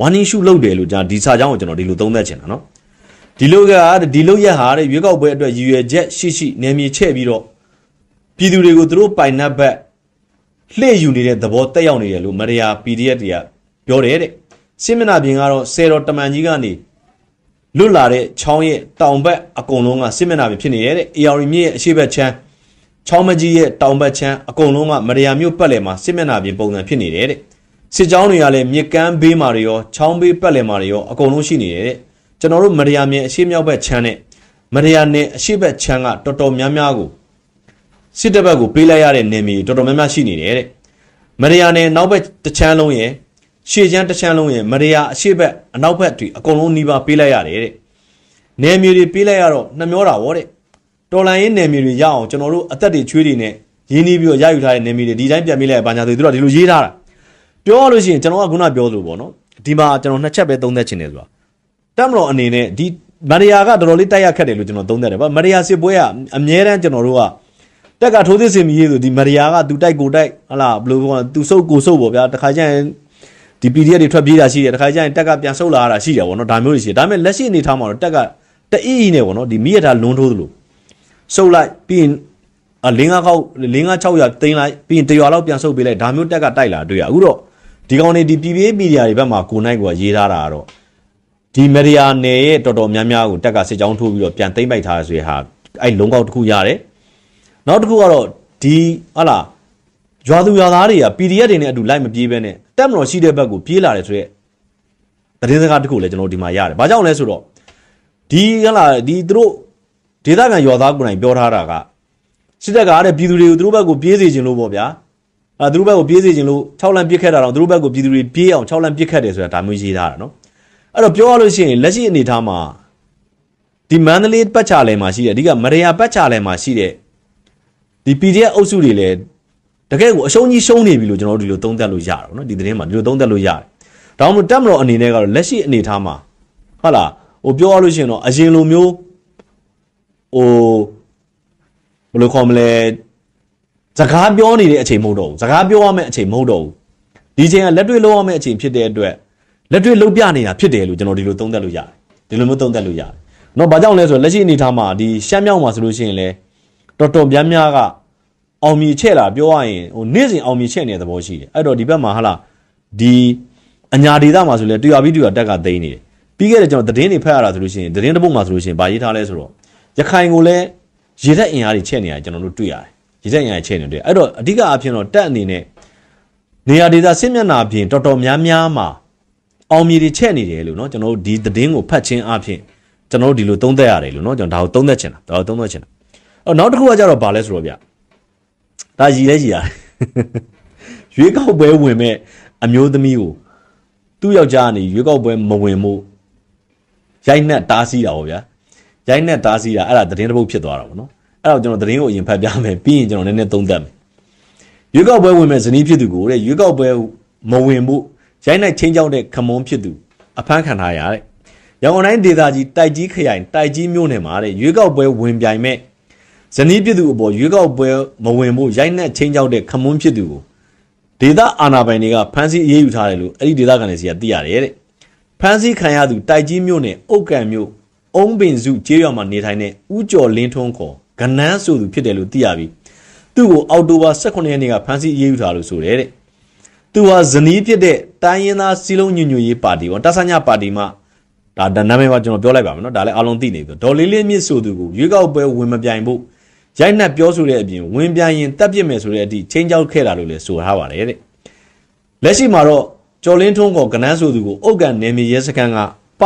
warning shoot လုပ်တယ်လို့ကျွန်တော်ဒီစာကြောင်းကိုကျွန်တော်ဒီလိုသုံးသပ်ချင်တာနော်ဒီလိုကဒီလိုရက်ဟာတဲ့ရွေးကောက်ပွဲအတွက်ရည်ရွယ်ချက်ရှိရှိနယ်မြေချဲ့ပြီးတော့ပြည်သူတွေကိုသူတို့ပိုင်နှက်ဘက်လှည့်ယူနေတဲ့သဘောတက်ရောက်နေတယ်လို့မရယာ PDF တွေကပြောတယ်တဲ့ရှင်းမနာပြင်ကတော့ဆယ်တော်တမန်ကြီးကနေလွတ်လာတဲ့ချောင်းရဲ့တောင်ဘက်အကုန်လုံးကရှင်းမနာပြင်ဖြစ်နေရတဲ့ AR မြစ်ရဲ့အရှေ့ဘက်ချမ်း ချောင်းမကြီးရဲ့တောင်ဘက်ချမ်းအကုန်လုံးကမရယာမြို့ပတ်လည်မှာစစ်မျက်နှာပြင်ပုံစံဖြစ်နေတယ်တဲ့စစ်ကြောင်းတွေကလည်းမြစ်ကမ်းဘေးမှာတွေရောချောင်းဘေးပတ်လည်မှာတွေရောအကုန်လုံးရှိနေတယ်တဲ့ကျွန်တော်တို့မရယာမြစ်အရှိမြောက်ဘက်ချမ်းနဲ့မရယာနယ်အရှိဘက်ချမ်းကတော်တော်များများကိုစစ်တပ်ဘက်ကိုပေးလိုက်ရတဲ့နယ်မြေတော်တော်များများရှိနေတယ်တဲ့မရယာနယ်နောက်ဘက်တစ်ချမ်းလုံးရဲ့ရှေ့ချမ်းတစ်ချမ်းလုံးရဲ့မရယာအရှိဘက်အနောက်ဘက်တွေအကုန်လုံးနှီးပါပေးလိုက်ရတယ်တဲ့နယ်မြေတွေပေးလိုက်ရတော့နှမျောတာဗောတဲ့ တော်လန်ရေးနယ်မြေတွေရအောင်ကျွန်တော်တို့အသက်တွေချွေးတွေနဲ့ရင်းနှီးပြီးတော့ရယူထားတဲ့နယ်မြေတွေဒီတိုင်းပြန်ပြလိုက်ရပါညာတွေသူတို့ကဒီလိုရေးထားတာပြောရလို့ရှိရင်ကျွန်တော်ကခုနပြောလို့ပေါ့နော်ဒီမှာကျွန်တော်နှစ်ချက်ပဲသုံးသက်ချင်တယ်ဆိုတာတက်မတော်အနေနဲ့ဒီမရိယာကတော်တော်လေးတိုက်ရခတ်တယ်လို့ကျွန်တော်သုံးသက်တယ်ဗျမရိယာစစ်ပွဲကအမြဲတမ်းကျွန်တော်တို့ကတက်ကထိုးသစ်စင်မီရေးဆိုဒီမရိယာကသူတိုက်ကိုတိုက်ဟလာဘယ်လိုပြောလဲသူစုပ်ကိုစုပ်ပေါ့ဗျာတခါကျရင်ဒီ PDF တွေထွက်ပြေးတာရှိတယ်တခါကျရင်တက်ကပြန်ဆုတ်လာတာရှိတယ်ပေါ့နော်ဒါမျိုးတွေရှိတယ်ဒါပေမဲ့လက်ရှိအနေထားမှာတော့တက်ကတအီးနဲ့ပေါ့နော်ဒီမိရထားလွန်းထိုးသလို စုပ်လိုက်ပြီးရင်အလင်းကားကောက်လင်းကား600တင်လိုက်ပြီးရင်တရွာလောက်ပြန်ဆုပ်ပေးလိုက်ဒါမျိုးတက်ကတိုက်လာတွေ့ရအခုတော့ဒီကောင်တွေဒီ PPA မီဒီယာတွေဘက်မှာကိုနိုင်ကရေးထားတာကတော့ဒီမီဒီယာနယ်ရဲ့တော်တော်များများကိုတက်ကစစ်ကြောင်းထိုးပြီးတော့ပြန်သိမ့်ပိုက်ထားဆိုရဟာအဲ့လုံးကောက်တစ်ခုရတယ်နောက်တစ်ခုကတော့ဒီဟာလာရွာသူရွာသားတွေက PDF တွေနဲ့အတူလိုက်မပြေးဘဲနဲ့တက်မတော်ရှိတဲ့ဘက်ကိုပြေးလာတယ်ဆိုရက်သတင်းစကားတစ်ခုလည်းကျွန်တော်ဒီမှာရတယ်ဘာကြောင့်လဲဆိုတော့ဒီဟာလာဒီသူတို့ ဒေသခံရွာသားကိုယ်တိုင်ပြောထားတာကစစ်တပ်ကတဲ့ပြည်သူတွေကိုသူတို့ဘက်ကိုပြေးစေခြင်းလို့ပေါ့ဗျာအဲသူတို့ဘက်ကိုပြေးစေခြင်းလို့6လမ်းပစ်ခတ်တာတော့သူတို့ဘက်ကိုပြည်သူတွေပြေးအောင်6လမ်းပစ်ခတ်တယ်ဆိုတာဒါမျိုးရေးထားတာနော်အဲ့တော့ပြောရလို့ရှိရင်လက်ရှိအနေအထားမှာဒီမန္တလေးပတ်ချလဲမှာရှိတယ်အဓိကမရယာပတ်ချလဲမှာရှိတဲ့ဒီ PDF အုပ်စုတွေလည်းတကယ်ကိုအရှုံးကြီးရှုံးနေပြီလို့ကျွန်တော်တို့ဒီလိုသုံးသပ်လို့ရတာနော်ဒီသတင်းမှာဒီလိုသုံးသပ်လို့ရတယ်ဒါမှမဟုတ်တက်မတော်အနေနဲ့ကတော့လက်ရှိအနေအထားမှာဟုတ်လားဟိုပြောရလို့ရှိရင်တော့အရင်လိုမျိုး ဟိုဘယ်လိုခေါ်မလဲစကားပြောနေတဲ့အချိန်မဟုတ်တော့ဘူးစကားပြောရမယ့်အချိန်မဟုတ်တော့ဘူးဒီချိန်ကလက်တွေ့လုပ်ရမယ့်အချိန်ဖြစ်တဲ့အတွက်လက်တွေ့လုပ်ပြနေတာဖြစ်တယ်လို့ကျွန်တော်ဒီလိုသုံးသပ်လို့ရတယ်ဒီလိုမျိုးသုံးသပ်လို့ရတယ်နော်ဘာကြောင့်လဲဆိုတော့လက်ရှိအနေထားမှာဒီရှမ်းမြောက်မှာဆိုလို့ရှိရင်လဲတော်တော်များများကအောင်မြင်ချက်လာပြောရရင်ဟိုနေ့စဉ်အောင်မြင်ချက်နေတဲ့သဘောရှိတယ်အဲ့တော့ဒီဘက်မှာဟာလာဒီအညာဒေသမှာဆိုလဲတရွာပြီးတရွာတက်ကသိမ်းနေတယ်ပြီးခဲ့တဲ့ကျွန်တော်သတင်းတွေဖတ်ရတာဆိုလို့ရှိရင်သတင်းတစ်ပုဒ်မှာဆိုလို့ရှိရင်ဗာရေးထားလဲဆိုတော့ ရခိုင်ကိုလည်းရေသက်အင်အားတွေချက်နေရကျွန်တော်တို့တွေ့ရတယ်ရေသက်အင်အားချက်နေတွေ့အဲ့တော့အဓိကအဖြစ်တော့တက်အနေနဲ့နေရာဒေသစစ်မျက်နှာပြင်တော်တော်များများမှာအောင်မြေတွေချက်နေတယ်လို့เนาะကျွန်တော်တို့ဒီသတင်းကိုဖတ်ချင်းအဖြစ်ကျွန်တော်တို့ဒီလိုသုံးသက်ရတယ်လို့เนาะကျွန်တော်ဒါကိုသုံးသက်ချင်တာဒါကိုသုံးသက်ချင်တာအော်နောက်တစ်ခုကကြတော့ဗာလဲဆိုတော့ဗျဒါရည်လဲရည်ရတယ်ရွေးကောက်ပွဲဝင်မဲ့အမျိုးသမီးကိုသူ့ယောက်ျားကနေရွေးကောက်ပွဲမဝင်မှုရိုက်နှက်တားဆီးတာပေါ့ဗျာ ရိုက်နှက်တားဆီးတာအဲ့ဒါသတင်းတစ်ပုဒ်ဖြစ်သွားတာပေါ့နော်အဲ့တော့ကျွန်တော်သတင်းကိုအရင်ဖတ်ပြမယ်ပြီးရင်ကျွန်တော်နည်းနည်းသုံးသပ်မယ်ရွေးကောက်ပွဲဝင်မဲ့ဇနီးဖြစ်သူကိုတဲ့ရွေးကောက်ပွဲမဝင်မှုရိုက်နှက်ချင်းကြောင်းတဲ့ခမွန်းဖြစ်သူအဖမ်းခံထားရတဲ့ရန်ကုန်တိုင်းဒေသကြီးတိုက်ကြီးခရိုင်တိုက်ကြီးမြို့နယ်မှာတဲ့ရွေးကောက်ပွဲဝင်ပြိုင်မဲ့ဇနီးဖြစ်သူအပေါ်ရွေးကောက်ပွဲမဝင်မှုရိုက်နှက်ချင်းကြောင်းတဲ့ခမွန်းဖြစ်သူကိုဒေသအာဏာပိုင်တွေကဖမ်းဆီးအရေးယူထားတယ်လို့အဲ့ဒီဒေသခံတွေစီကသိရတယ်တဲ့ဖမ်းဆီးခံရသူတိုက်ကြီးမြို့နယ်အုတ်ကံမြို့ အုံးပင်စုကျေးရွာမှာနေထိုင်တဲ့ဦးကျော်လင်းထွန်းခေါ်ကနန်းဆိုသူဖြစ်တယ်လို့သိရပြီးသူ့ကိုအောက်တိုဘာ18ရက်နေ့ကဖမ်းဆီးအရေးယူထားလို့ဆိုတယ်တဲ့သူဟာဇနီးဖြစ်တဲ့တိုင်းရင်းသားစီလုံးညွညွရေးပါတီပေါ့တဆညာပါတီမှာဒါဒါနာမည်ပါကျွန်တော်ပြောလိုက်ပါမယ်နော်ဒါလည်းအားလုံးသိနေပြီဒေါ်လေးလေးမြင့်ဆိုသူကိုရွေးကောက်ပွဲဝင်မပြိုင်ဖို့ရိုက်နှက်ပြောဆိုတဲ့အပြင်ဝင်ပြိုင်ရင်တက်ပြစ်မယ်ဆိုတဲ့အထိချင်းချောက်ခဲ့တာလို့လည်းဆိုထားပါတယ်တဲ့လက်ရှိမှာတော့ကျော်လင်းထွန်းကောကနန်းဆိုသူကိုအုတ်ကန်နယ်မြေရဲစခန်းကပ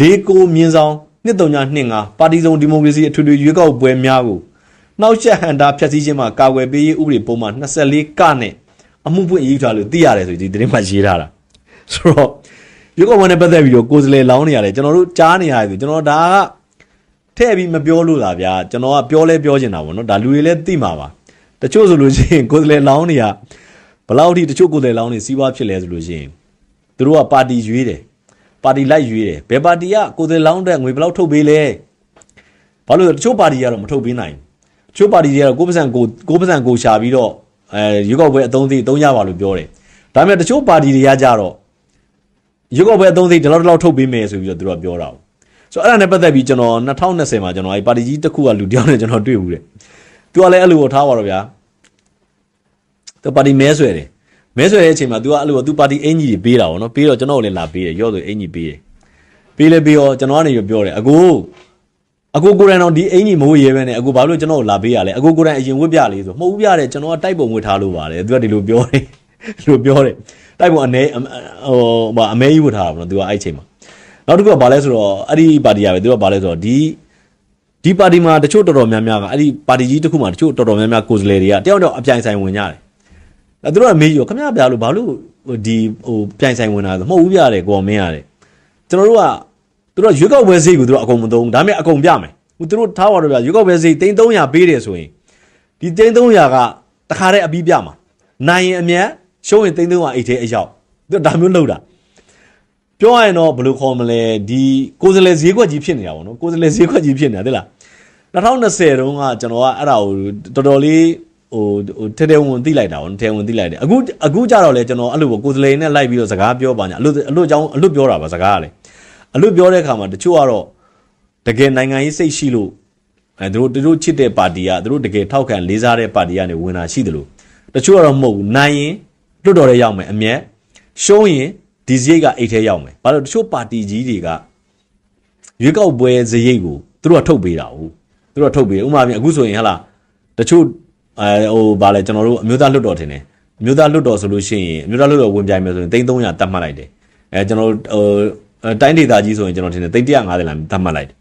လေးကိုမြင်းဆောင်နှစ်တုံညာနှစ်ငါပါတီစုံဒီမိုကရေစီအထွေထွေရွေးကောက်ပွဲများကိုနှောက်ယှက်ဟန်တာဖျက်ဆီးခြင်းမှာကာကွယ်ပေးရေးဥပဒေပုံမှန်24ကနဲ့အမှုဖွင့်အရေးထားလို့သိရတယ်ဆိုဒီသတင်းမှာရေးထားတာဆိုတော့ရွေးကောက်ပွဲနဲ့ပတ်သက်ပြီးတော့ကိုယ်စလဲလောင်းနေရတယ်ကျွန်တော်တို့ကြားနေရတယ်ဆိုကျွန်တော်ဒါကထဲ့ပြီးမပြောလို့လားဗျာကျွန်တော်ကပြောလဲပြောချင်တာပေါ့နော်ဒါလူတွေလည်းသိမှာပါတချို့ဆိုလို့ရှိရင်ကိုယ်စလဲလောင်းနေရဘယ်လောက်ထိတချို့ကိုယ်စလဲလောင်းနေစီးပွားဖြစ်လဲဆိုလို့ရှိရင်သူတို့ကပါတီရွေးတယ် ပါတီလိုက်ရွေးတယ်ဘယ်ပါတီကကိုယ်စလဲလောင်းတဲ့ငွေဘယ်လောက်ထုတ်ပေးလဲဘာလို့လဲတချို့ပါတီကတော့မထုတ်ပေးနိုင်ဘူးတချို့ပါတီတွေကတော့ကိုယ်ပစံကိုကိုယ်ပစံကိုရှာပြီးတော့အဲရွေးကောက်ပွဲအသုံးသေးအသုံးရပါလို့ပြောတယ်ဒါပေမဲ့တချို့ပါတီတွေကကြတော့ရုပ်ောက်ပဲအသုံးသိဒီလောက်ဒီလောက်ထုတ်ပေးမယ်ဆိုပြီးတော့သူတို့ကပြောတာ။ဆိုတော့အဲ့ဒါနဲ့ပတ်သက်ပြီးကျွန်တော်2020မှာကျွန်တော်အဲ့ပါတီကြီးတစ်ခုကလူတယောက်နဲ့ကျွန်တော်တွေ့ဘူးတဲ့။ तू ကလည်းအဲ့လိုထားပါတော့ဗျာ။ तू ပါတီမဲဆွဲတယ်။ မဲဆွဲတဲ့အချိန်မှာ तू ကအဲ့လို तू ပါတီအင်ကြီးတွေပေးတာဗောနော်။ပေးတော့ကျွန်တော်ကိုလည်းလာပေးတယ်။ရော့ဆိုအင်ကြီးပေးတယ်။ပေးလဲပေးတော့ကျွန်တော်ကနေပြောတယ်အကိုအကိုကိုရန်တော်ဒီအင်ကြီးမဟုတ်ရဲပဲနဲ့အကိုဘာလို့ကျွန်တော်ကိုလာပေးရလဲအကိုကိုရန်အရင်ဝတ်ပြလေးဆိုမဟုတ်ဘူးပြတယ်ကျွန်တော်ကတိုက်ပုံဝတ်ထားလို့ပါတယ်သူကဒီလိုပြောတယ်လို့ပြောတယ်တိုက်ပုံအနေဟိုဟိုအမဲကြီးဝတ်ထားတာဗောနော်သူကအဲ့ချိန်မှာနောက်တစ်ခုကဘာလဲဆိုတော့အဲ့ဒီပါတီကပဲသူကဘာလဲဆိုတော့ဒီဒီပါတီမှာတချို့တော်တော်များများကအဲ့ဒီပါတီကြီးတစ်ခုမှာတချို့တော်တော်များများကိုယ်စားလှယ်တွေကတယောက်တော့အပြိုင်ဆိုင်ဝင်ကြတယ် အဲသူတို့ကမေးရောခမရပြလို့ဘာလို့ဒီဟိုပြိုင်ဆိုင်ဝင်တာဆိုမဟုတ်ဘူးပြတယ်ကိုမင်းရတယ်ကျွန်တော်တို့ကသူတို့ရွေးကောက်ပွဲစိတ်ကိုသူတို့အကုန်မသုံးဒါပေမဲ့အကုန်ပြမယ်ဟိုသူတို့ထားပါတော့ဗျရွေးကောက်ပွဲစိတ်3300ပေးတယ်ဆိုရင်ဒီ3300ကတခါတည်းအပြီးပြမှာနိုင်ရင်အမြတ်ရှုံးရင်3300အိတ်သေးအရောက်သူဒါမျိုးလုပ်တာပြောရရင်တော့ဘယ်လိုခေါ်မလဲဒီကိုယ်စလဲဈေးကွက်ကြီးဖြစ်နေတာပေါ့နော်ကိုယ်စလဲဈေးကွက်ကြီးဖြစ်နေတာသိလား2020တုန်းကကျွန်တော်ကအဲ့ဒါကိုတော်တော်လေး ဟိုဟိုထဲထဲဝင်သိလိုက်တာပေါ့ထဲဝင်သိလိုက်တယ်အခုအခုကြတော့လေကျွန်တော်အဲ့လိုပေါ့ကိုယ်စလဲနဲ့လိုက်ပြီးတော့စကားပြောပါညာအလွတ်အလွတ်အကြောင်းအလွတ်ပြောတာပါစကားကလေအလွတ်ပြောတဲ့အခါမှာတချို့ကတော့တကယ်နိုင်ငံရေးစိတ်ရှိလို့အဲသူတို့သူတို့ချစ်တဲ့ပါတီကသူတို့တကယ်ထောက်ခံလေးစားတဲ့ပါတီကနေဝင်တာရှိတယ်လို့တချို့ကတော့မဟုတ်ဘူးနိုင်ရင်လွတ်တော်ရဲရောက်မယ်အမြတ်ရှုံးရင်ဒီစရိတ်ကအိတ်ထဲရောက်မယ်ဘာလို့တချို့ပါတီကြီးတွေကရွေးကောက်ပွဲစရိတ်ကိုသူတို့ကထုတ်ပေးတာဟုတ်သူတို့ကထုတ်ပေးဥပမာပြင်အခုဆိုရင်ဟလာတချို့ အဲဟိုဗာလဲကျွန်တော်တို့အမျိုးသားလွတ်တော်ထင်တယ်အမျိုးသားလွတ်တော်ဆိုလို့ရှိရင်အမျိုးသားလွတ်တော်ဝင်ပြိုင်မယ်ဆိုရင်3300တတ်မှတ်လိုက်တယ်အဲကျွန်တော်တို့ဟိုတိုင်းဒေသကြီးဆိုရင်ကျွန်တော်ထင်တယ်350လားတတ်မှတ်လိုက်တယ်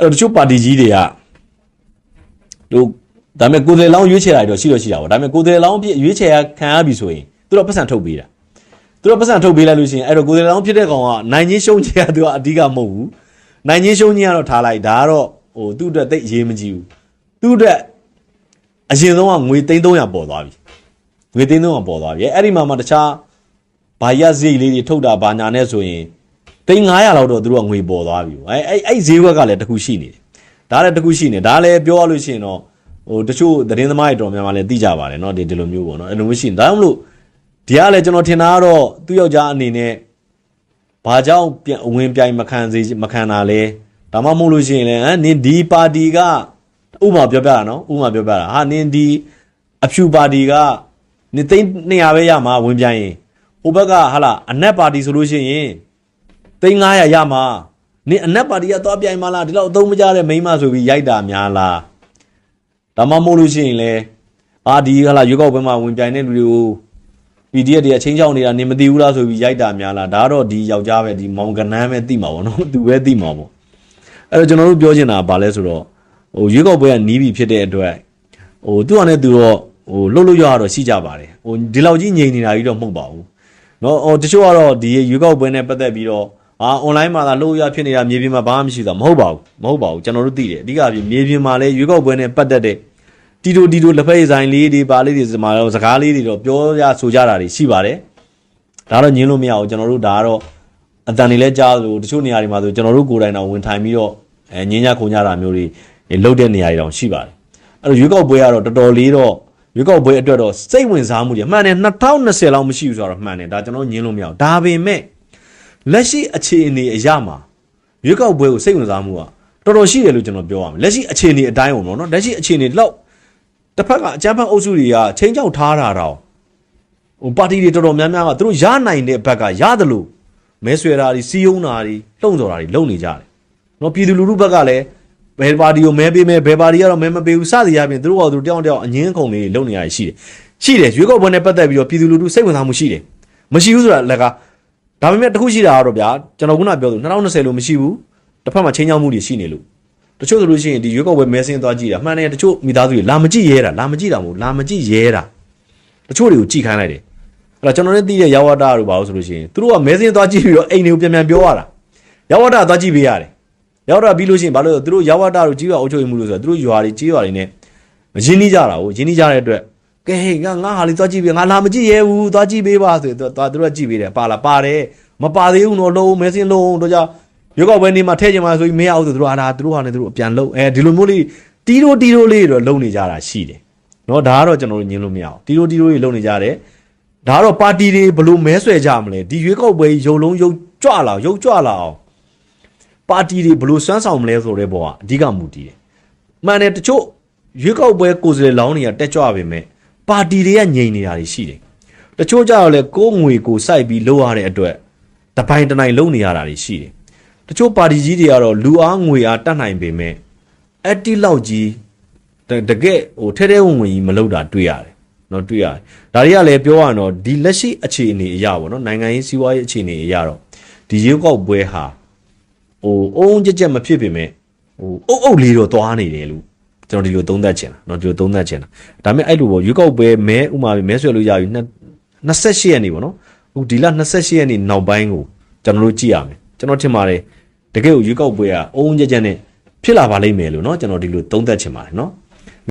အဲ့တော့တချို့ပါတီကြီးတွေကတို့ဒါပေမဲ့ကိုယ်စားလောင်းရွေးချယ်တာတော့ရှိတော့ရှိတာပေါ့ဒါပေမဲ့ကိုယ်စားလောင်းအဖြစ်ရွေးချယ်ခံရပြီဆိုရင်သူတို့ပတ်စံထုတ်ပေးတာသူတို့ပတ်စံထုတ်ပေးလိုက်လို့ရှိရင်အဲ့တော့ကိုယ်စားလောင်းဖြစ်တဲ့ကောင်ကနိုင်ချင်းရှုံးချယ်ကသူကအဓိကမဟုတ်ဘူးနိုင်ချင်းရှုံးချင်းကတော့ထားလိုက်ဒါကတော့ဟိုသူ့အတွက်သိအရေးမကြီးဘူးသူ့အတွက် အရင်ဆုံးကငွေ3300ပေါ်သွားပြီငွေ3300ပေါ်သွားပြီအဲ့ဒီမှာမှတခြားဘာရဈေးလေးတွေထုတ်တာဘာညာနဲ့ဆိုရင်3900လောက်တော့သူတို့ကငွေပေါ်သွားပြီအဲ့အဲ့အဲ့ဈေးဘက်ကလည်းတခုရှိနေတယ်ဒါလည်းတခုရှိနေဒါလည်းပြောရလို့ရှိရင်တော့ဟိုတချို့သတင်းသမားတွေတော်များများလည်းသိကြပါတယ်เนาะဒီဒီလိုမျိုးပေါ့เนาะအဲ့လိုမျိုးရှိနေဒါကြောင့်မလို့ဒီကလည်းကျွန်တော်ထင်တာကတော့သူ့ယောက်ျားအနေနဲ့ဘာကြောင့်ပြန်အဝင်ပြိုင်မခံစေမခံတာလဲဒါမှမဟုတ်လို့ရှိရင်လည်းဟမ်နင်ဒီပါတီက ဥပမာပြောပြတာနော်ဥပမာပြောပြတာဟာနင်ဒီအဖြူပါတီကနင်သိန်း200ပဲရမှာဝင်ပြိုင်ရင်ဟိုဘက်ကဟာလာအနက်ပါတီဆိုလို့ရှိရင်သိန်း900ရမှာနင်အနက်ပါတီကသွားပြိုင်မလားဒီလောက်အသုံးမကျတဲ့မိန်းမဆိုပြီးရိုက်တာများလားဒါမှမဟုတ်လို့ရှိရင်လည်းအာဒီဟာလာရွေးကောက်ပွဲမှာဝင်ပြိုင်တဲ့လူတွေကို PDF တွေအချင်းချောင်းနေတာနေမသိဘူးလားဆိုပြီးရိုက်တာများလားဒါကတော့ဒီယောက်ျားပဲဒီမောင်ကနန်းပဲသိမှာပေါ့နော်သူပဲသိမှာပေါ့အဲ့တော့ကျွန်တော်တို့ပြောချင်တာကဘာလဲဆိုတော့ ဟိုရွေးကောက်ပွဲကနီးပြီဖြစ်တဲ့အတွက်ဟိုသူ့အနေနဲ့သူတော့ဟိုလှုပ်လို့ရတော့ရှိကြပါတယ်ဟိုဒီလောက်ကြီးငြိမ်နေတာကြီးတော့မဟုတ်ပါဘူးเนาะဟိုတချို့ကတော့ဒီရွေးကောက်ပွဲနဲ့ပတ်သက်ပြီးတော့အာ online မှာသာလှုပ်ရဖြစ်နေတာမြေပြင်မှာဘာမှမရှိတာမဟုတ်ပါဘူးမဟုတ်ပါဘူးကျွန်တော်တို့သိတယ်အဓိကပြမြေပြင်မှာလည်းရွေးကောက်ပွဲနဲ့ပတ်သက်တဲ့တီတိုတီတိုလက်ဖက်ရည်ဆိုင်လေးတွေပါလေးတွေဒီမှာတော့စကားလေးတွေတော့ပြောရဆိုကြတာတွေရှိပါတယ်ဒါတော့ညင်းလို့မရဘူးကျွန်တော်တို့ဒါကတော့အတန်တွေလဲကြားလို့တချို့နေရာတွေမှာဆိုကျွန်တော်တို့ကိုယ်တိုင်တော့ဝင်ထိုင်ပြီးတော့အဲညင်းညခုံကြတာမျိုးတွေ လှုပ်တဲ့နေရာတွေတောင်ရှိပါတယ်အဲ့တော့ရွေးကောက်ပွဲကတော့တော်တော်လေးတော့ရွေးကောက်ပွဲအတွက်တော့စိတ်ဝင်စားမှုတွေမှန်တယ်2020လောက်မရှိဘူးဆိုတော့မှန်တယ်ဒါကျွန်တော်ညင်းလို့မရဘူးဒါပေမဲ့လက်ရှိအခြေအနေအရမှာရွေးကောက်ပွဲကိုစိတ်ဝင်စားမှုကတော်တော်ရှိတယ်လို့ကျွန်တော်ပြောရမယ်လက်ရှိအခြေအနေအတိုင်းပေါ့နော်လက်ရှိအခြေအနေတော့တစ်ဖက်ကအကြမ်းဖက်အုပ်စုတွေကချင်းချောက်ထားတာတော့ဟိုပါတီတွေတော်တော်များများကသူတို့ရနိုင်တဲ့ဘက်ကရတယ်လို့မဲဆွဲတာတွေစီးယုံတာတွေလှုံ့ဆော်တာတွေလုပ်နေကြတယ်နော်ပြည်သူလူထုဘက်ကလည်း ဘယ်ပါတီကိုမဲပေးမဲဘယ်ပါတီကတော့မဲမပေးဘူးစသည်အပြင်သူတို့ကသူတို့တယောက်တယောက်အငင်းခုန်လေးလုပ်နေရရှိတယ်ရှိတယ်ရွေးကောက်ပွဲနဲ့ပတ်သက်ပြီးတော့ပြည်သူလူထုစိတ်ဝင်စားမှုရှိတယ်မရှိဘူးဆိုတာလက်ကဒါပေမဲ့တစ်ခုရှိတာကတော့ဗျာကျွန်တော်ခုနပြောသူ2020လို့မရှိဘူးတစ်ဖက်မှာချင်းချောင်းမှုတွေရှိနေလို့တချို့ဆိုလို့ရှိရင်ဒီရွေးကောက်ပွဲမဲဆင်းသွားကြည့်တာမှန်တယ်တချို့မိသားစုတွေလာမကြည့်ရဲတာလာမကြည့်တာမဟုတ်လာမကြည့်ရဲတာတချို့တွေကိုကြည့်ခိုင်းလိုက်တယ်အဲ့တော့ကျွန်တော်လည်းသိတဲ့ရောက်ဝတာတို့ပါလို့ဆိုလို့ရှိရင်သူတို့ကမဲဆင်းသွားကြည့်ပြီးတော့အိမ်တွေကိုပြန်ပြန်ပြောရတာရောက်ဝတာသွားကြည့်ပေးရတယ် ရောက်တာပြီးလို့ရှိရင်ဘာလို့လဲသူတို့ရောက်ဝတာတို့ကြီးရွာအုပ်ချုပ်ရေးမှုလို့ဆိုတော့သူတို့ရွာတွေကြီးရွာတွေနဲ့ရင်းနှီးကြတာကိုရင်းနှီးကြတဲ့အတွက်ကဲဟေးငါငါဟာလေးသွားကြည့်ပေးငါလာမကြည့်ရဲဘူးသွားကြည့်ပေးပါဆိုတော့သွားသူတို့ကကြည့်ပေးတယ်ပါလားပါတယ်မပါသေးဘူးတော့လုံးမဲဆင်းလုံးတော့ကြောင့် ရွေးကောက်ပွဲနေ့မှာထဲချင်မှာဆိုပြီးမရအောင်ဆိုသူတို့ဟာဒါသူတို့ဟာနေသူတို့အပြန်လုံးအဲဒီလိုမျိုးလေးတီးတိုးတီးတိုးလေးတော့လုံနေကြတာရှိတယ်เนาะဒါကတော့ကျွန်တော်တို့ညင်လို့မရအောင်တီးတိုးတီးတိုးလေးလုံနေကြတယ်ဒါကတော့ပါတီတွေဘလို့မဲဆွဲကြမလဲဒီရွေးကောက်ပွဲရုံလုံးရုံကြွလာအောင်ရုံကြွလာအောင် ပါတီတွေဘလို့စွမ်းဆောင်မလဲဆိုတဲ့ဘောကအဓိကမူတည်တယ်။မှန်တယ်တချို့ရွေးကောက်ပွဲကိုယ်စားလှယ်လောင်းတွေကတက်ကြွပေမဲ့ပါတီတွေကငြိမ်နေတာတွေရှိတယ်။တချို့ကြတော့လေကိုယ်ငွေကိုစိုက်ပြီးလှုပ်ရတဲ့အတွက်တပိုင်တနိုင်လုံနေရတာတွေရှိတယ်။တချို့ပါတီကြီးတွေကတော့လူအားငွေအားတတ်နိုင်ပေမဲ့အဲ့တိလောက်ကြီးတကယ်ဟိုထဲထဲဝင်ဝင်ကြီးမလုပ်တာတွေ့ရတယ်။နော်တွေ့ရတယ်။ဒါတွေကလည်းပြောရရင်တော့ဒီလက်ရှိအခြေအနေအရပေါ့နော်နိုင်ငံရေးစီးပွားရေးအခြေအနေအရတော့ဒီရေကောက်ပွဲဟာ ဟိုအုံးကြက်ကြက်မဖြစ်ပေမဲ့ဟိုအုပ်အုပ်လေးတော့သွားနေတယ်လို့ကျွန်တော်ဒီလိုသုံးသပ်ချင်တာเนาะဒီလိုသုံးသပ်ချင်တာဒါပေမဲ့အဲ့လိုပေါ့ရွေးကောက်ပွဲမဲဥမာမဲဆွဲလို့ရပြီ28ရက်နေပေါ့နော်ဟိုဒီလ28ရက်နေနောက်ပိုင်းကိုကျွန်တော်တို့ကြည့်ရမယ်ကျွန်တော်ထင်ပါတယ် တကယ်ကိုရွေးကောက်ပွဲကအုံးကြက်ကြက်နဲ့ဖြစ်လာပါလိမ့်မယ်လို့เนาะကျွန်တော်ဒီလိုသုံးသပ်ချင်ပါတယ်เนาะ